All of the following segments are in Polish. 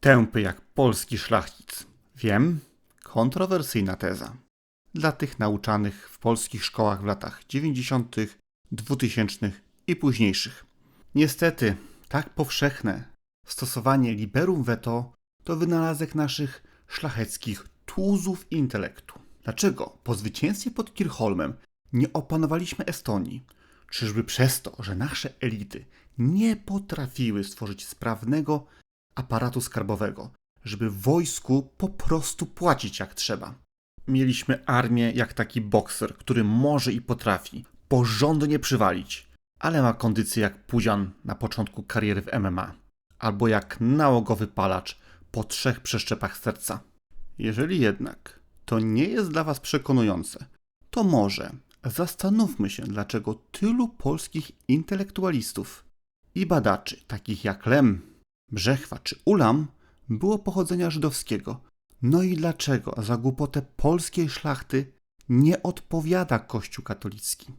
Tępy jak polski szlachcic. Wiem, kontrowersyjna teza. Dla tych nauczanych w polskich szkołach w latach 90., 2000 i późniejszych. Niestety, tak powszechne stosowanie liberum veto to wynalazek naszych szlacheckich tłuzów intelektu. Dlaczego po zwycięstwie pod Kirchholmem nie opanowaliśmy Estonii? Czyżby przez to, że nasze elity nie potrafiły stworzyć sprawnego aparatu skarbowego, żeby wojsku po prostu płacić jak trzeba? Mieliśmy armię jak taki bokser, który może i potrafi porządnie przywalić, ale ma kondycję jak Puzian na początku kariery w MMA, albo jak nałogowy palacz po trzech przeszczepach serca. Jeżeli jednak to nie jest dla Was przekonujące, to może zastanówmy się, dlaczego tylu polskich intelektualistów i badaczy, takich jak Lem, Brzechwa czy Ulam, było pochodzenia żydowskiego. No i dlaczego za głupotę polskiej szlachty nie odpowiada Kościół katolicki?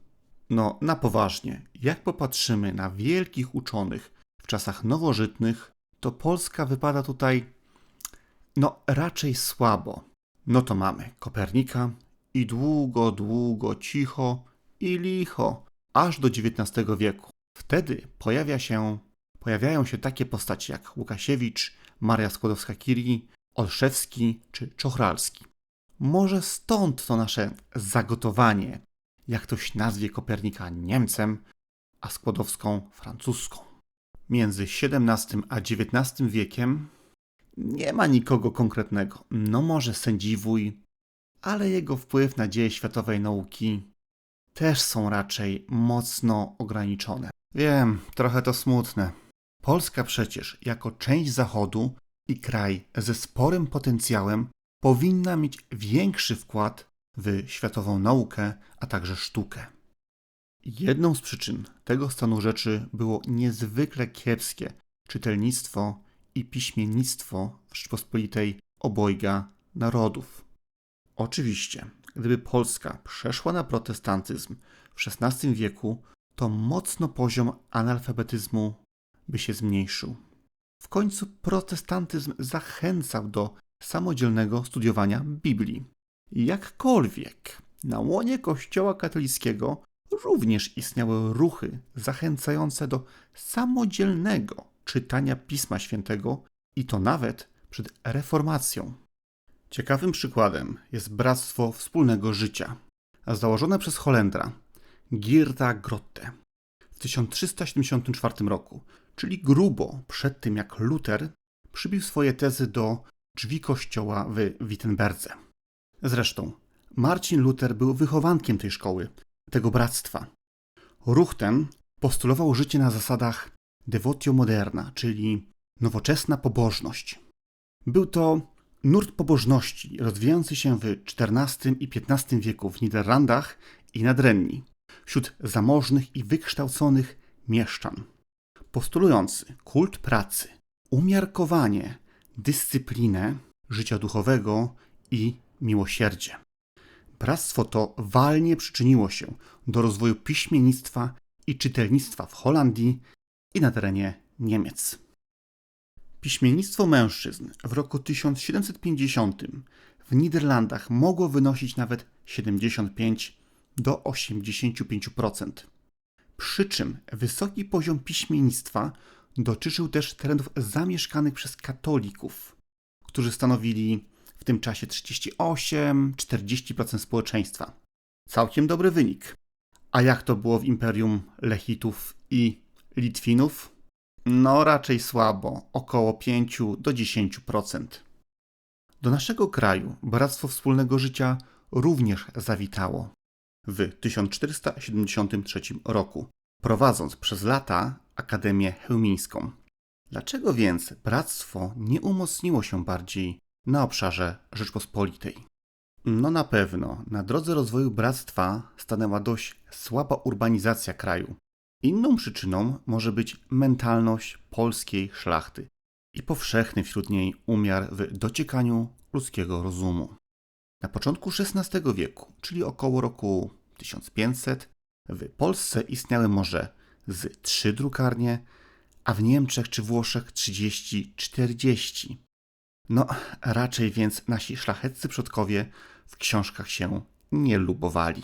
No, na poważnie, jak popatrzymy na wielkich uczonych w czasach nowożytnych, to Polska wypada tutaj, no, raczej słabo. No to mamy Kopernika i długo, długo, cicho i licho, aż do XIX wieku. Wtedy pojawia się, pojawiają się takie postacie jak Łukasiewicz, Maria Skłodowska-Curie, Olszewski czy Czochralski. Może stąd to nasze zagotowanie, jak ktoś nazwie Kopernika Niemcem, a Skłodowską francuską. Między XVII a XIX wiekiem nie ma nikogo konkretnego. No może sędziwój, ale jego wpływ na dzieje światowej nauki też są raczej mocno ograniczone. Wiem, trochę to smutne. Polska przecież, jako część Zachodu i kraj ze sporym potencjałem, powinna mieć większy wkład w światową naukę, a także sztukę. Jedną z przyczyn tego stanu rzeczy było niezwykle kiepskie czytelnictwo i piśmiennictwo w Rzeczpospolitej obojga narodów. Oczywiście, gdyby Polska przeszła na protestantyzm w XVI wieku, to mocno poziom analfabetyzmu by się zmniejszył. W końcu protestantyzm zachęcał do samodzielnego studiowania Biblii. Jakkolwiek na łonie Kościoła katolickiego również istniały ruchy zachęcające do samodzielnego czytania Pisma Świętego i to nawet przed reformacją. Ciekawym przykładem jest Bractwo Wspólnego Życia, założone przez Holendra Gierda Grotte 1374 roku, czyli grubo przed tym jak Luther przybił swoje tezy do drzwi kościoła w Wittenberdze. Zresztą Marcin Luther był wychowankiem tej szkoły, tego bractwa. Ruch ten postulował życie na zasadach devotio moderna, czyli nowoczesna pobożność. Był to nurt pobożności rozwijający się w XIV i XV wieku w Niderlandach i Nadrenii wśród zamożnych i wykształconych mieszczan, postulujący kult pracy, umiarkowanie, dyscyplinę życia duchowego i miłosierdzie. Bractwo to walnie przyczyniło się do rozwoju piśmiennictwa i czytelnictwa w Holandii i na terenie Niemiec. Piśmiennictwo mężczyzn w roku 1750 w Niderlandach mogło wynosić nawet 75 do 85%. Przy czym wysoki poziom piśmiennictwa dotyczył też terenów zamieszkanych przez katolików, którzy stanowili w tym czasie 38-40% społeczeństwa. Całkiem dobry wynik. A jak to było w imperium Lechitów i Litwinów? No raczej słabo, około 5 do 10%. Do naszego kraju Bractwo Wspólnego Życia również zawitało w 1473 roku, prowadząc przez lata Akademię Chełmińską. Dlaczego więc bractwo nie umocniło się bardziej na obszarze Rzeczpospolitej? No na pewno, na drodze rozwoju bractwa stanęła dość słaba urbanizacja kraju. Inną przyczyną może być mentalność polskiej szlachty i powszechny wśród niej umiar w dociekaniu ludzkiego rozumu. Na początku XVI wieku, czyli około roku 1500, w Polsce istniały może z trzy drukarnie, a w Niemczech czy Włoszech 30-40. No, raczej więc nasi szlacheccy przodkowie w książkach się nie lubowali.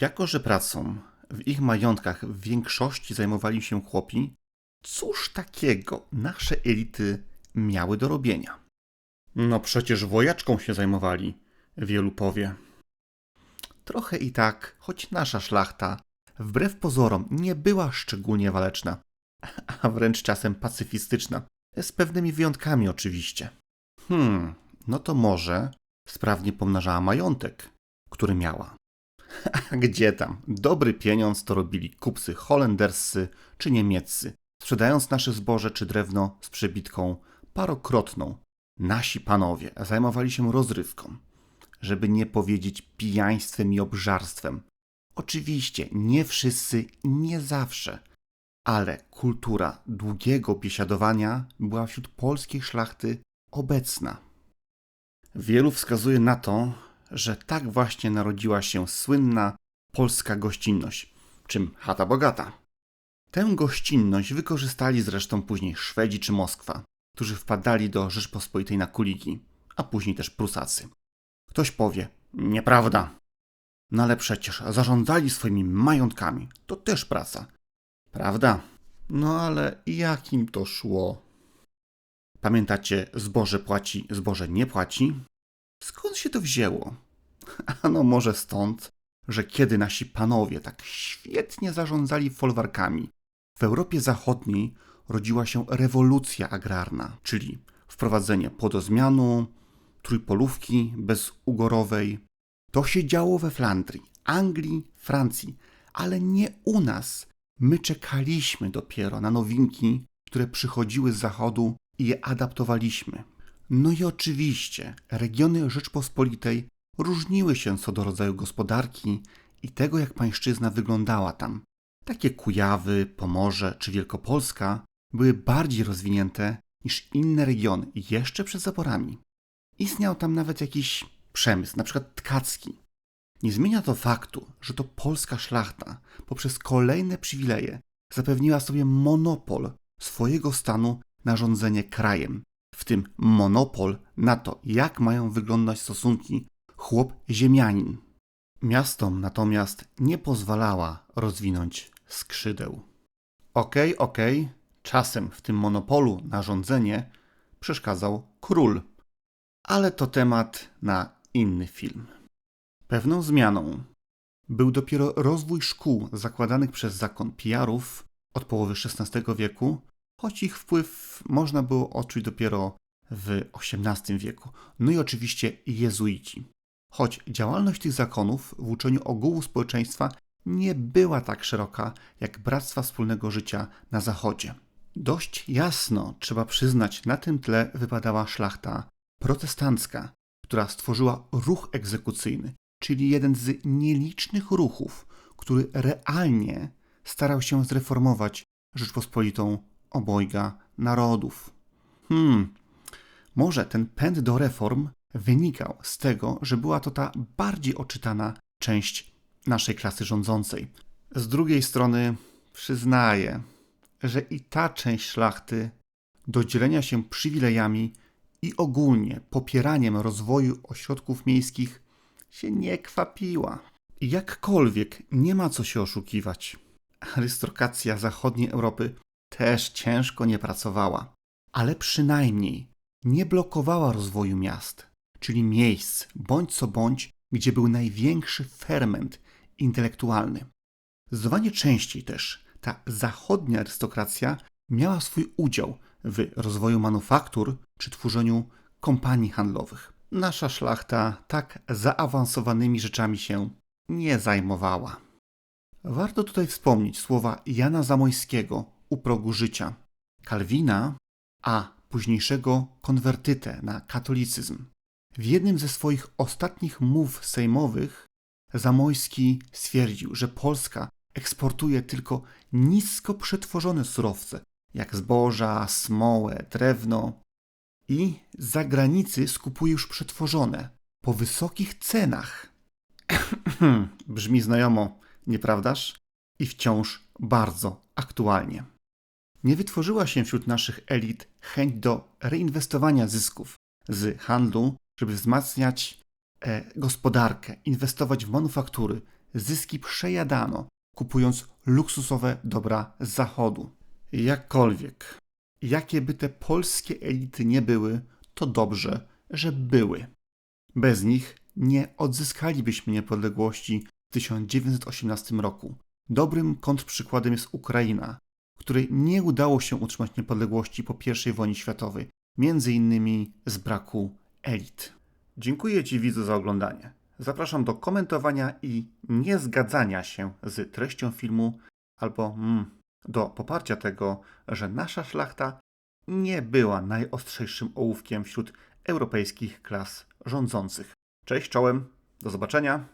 Jako, że pracą w ich majątkach w większości zajmowali się chłopi, cóż takiego nasze elity miały do robienia? No przecież wojaczką się zajmowali, wielu powie. Trochę i tak, choć nasza szlachta, wbrew pozorom, nie była szczególnie waleczna, a wręcz czasem pacyfistyczna, z pewnymi wyjątkami oczywiście. Hmm, no to może sprawnie pomnażała majątek, który miała. A gdzie tam? Dobry pieniądz to robili kupcy holenderscy czy niemieccy, sprzedając nasze zboże czy drewno z przebitką parokrotną. Nasi panowie zajmowali się rozrywką, żeby nie powiedzieć pijaństwem i obżarstwem. Oczywiście nie wszyscy nie zawsze, ale kultura długiego biesiadowania była wśród polskiej szlachty obecna. Wielu wskazuje na to, że tak właśnie narodziła się słynna polska gościnność, czym chata bogata. Tę gościnność wykorzystali zresztą później Szwedzi czy Moskwa, którzy wpadali do Rzeczpospolitej na kuligi, a później też Prusacy. Ktoś powie, nieprawda. No ale przecież zarządzali swoimi majątkami, to też praca. Prawda? No ale jak im to szło? Pamiętacie, zboże płaci, zboże nie płaci? Skąd się to wzięło? Ano może stąd, że kiedy nasi panowie tak świetnie zarządzali folwarkami, w Europie Zachodniej rodziła się rewolucja agrarna, czyli wprowadzenie podozmianu, trójpolówki bezugorowej. To się działo we Flandrii, Anglii, Francji, ale nie u nas. My czekaliśmy dopiero na nowinki, które przychodziły z zachodu i je adaptowaliśmy. No i oczywiście regiony Rzeczpospolitej różniły się co do rodzaju gospodarki i tego, jak pańszczyzna wyglądała tam. Takie Kujawy, Pomorze czy Wielkopolska były bardziej rozwinięte niż inne regiony jeszcze przed zaporami. Istniał tam nawet jakiś przemysł, na przykład tkacki. Nie zmienia to faktu, że to polska szlachta poprzez kolejne przywileje zapewniła sobie monopol swojego stanu na rządzenie krajem, w tym monopol na to, jak mają wyglądać stosunki chłop-ziemianin. Miastom natomiast nie pozwalała rozwinąć skrzydeł. Okej, okay, okej, okay. czasem w tym monopolu na rządzenie przeszkadzał król, ale to temat na inny film. Pewną zmianą był dopiero rozwój szkół zakładanych przez zakon Pijarów od połowy XVI wieku, choć ich wpływ można było odczuć dopiero w XVIII wieku. No i oczywiście jezuici. Choć działalność tych zakonów w uczeniu ogółu społeczeństwa nie była tak szeroka jak Bractwa Wspólnego Życia na Zachodzie. Dość jasno, trzeba przyznać, na tym tle wypadała szlachta protestancka, która stworzyła ruch egzekucyjny, czyli jeden z nielicznych ruchów, który realnie starał się zreformować Rzeczpospolitą obojga narodów. Hmm, może ten pęd do reform wynikał z tego, że była to ta bardziej oczytana część naszej klasy rządzącej. Z drugiej strony przyznaję, że i ta część szlachty do dzielenia się przywilejami i ogólnie popieraniem rozwoju ośrodków miejskich się nie kwapiła. Jakkolwiek nie ma co się oszukiwać. Arystokracja zachodniej Europy też ciężko nie pracowała, ale przynajmniej nie blokowała rozwoju miast, czyli miejsc, bądź co bądź, gdzie był największy ferment intelektualny. Zdecydowanie częściej też ta zachodnia arystokracja miała swój udział w rozwoju manufaktur czy tworzeniu kompanii handlowych. Nasza szlachta tak zaawansowanymi rzeczami się nie zajmowała. Warto tutaj wspomnieć słowa Jana Zamojskiego u progu życia, Kalwina, a późniejszego konwertytę na katolicyzm. W jednym ze swoich ostatnich mów sejmowych Zamojski stwierdził, że Polska eksportuje tylko nisko przetworzone surowce, jak zboża, smołę, drewno i z zagranicy skupuje już przetworzone po wysokich cenach. Brzmi znajomo, nieprawdaż? I wciąż bardzo aktualnie. Nie wytworzyła się wśród naszych elit chęć do reinwestowania zysków z handlu, żeby wzmacniać e, gospodarkę, inwestować w manufaktury. Zyski przejadano, kupując luksusowe dobra z zachodu. Jakkolwiek, jakie by te polskie elity nie były, to dobrze, że były. Bez nich nie odzyskalibyśmy niepodległości w 1918 roku. Dobrym kontrprzykładem jest Ukraina, której nie udało się utrzymać niepodległości po I wojnie światowej, między innymi z braku elit. Dziękuję Ci widzu za oglądanie. Zapraszam do komentowania i niezgadzania się z treścią filmu albo mm, do poparcia tego, że nasza szlachta nie była najostrzejszym ołówkiem wśród europejskich klas rządzących. Cześć, czołem, do zobaczenia.